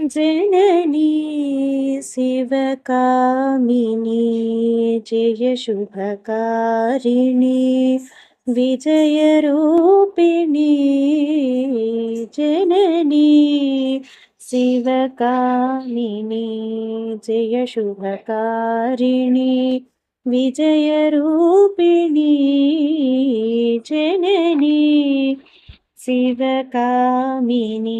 जननी शिवकामिनी जय शुभकारिणी विजयरूपिणी जननी शिवकामिनी जय शुभकारिणी विजयरूपिणी जननी शिवकामिनी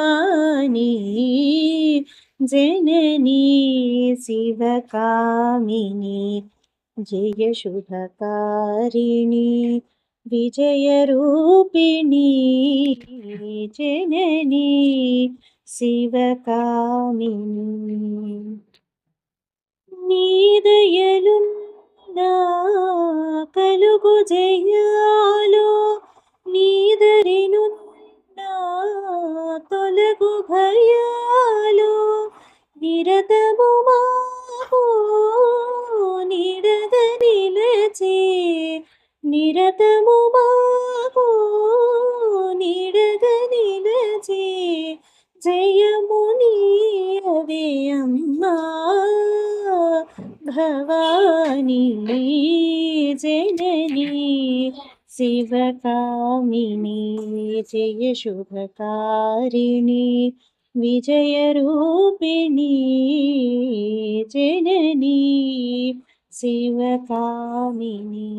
భవానీ జననీ శివకామిని జయ శుభకారిణి విజయరూపిణి జననీ శివకామిని. నీదయలు నా కలుగు జయాలో నీదరిను నిరతము మాకు నిడగ నిలచే నిరతము మాకు నిడగ నిలచే జయము అవే అమ్మా భవానీ జననీ శివకామిని జయ శుభకారిణి विजयरूपिणी जननी शिवकामिनी।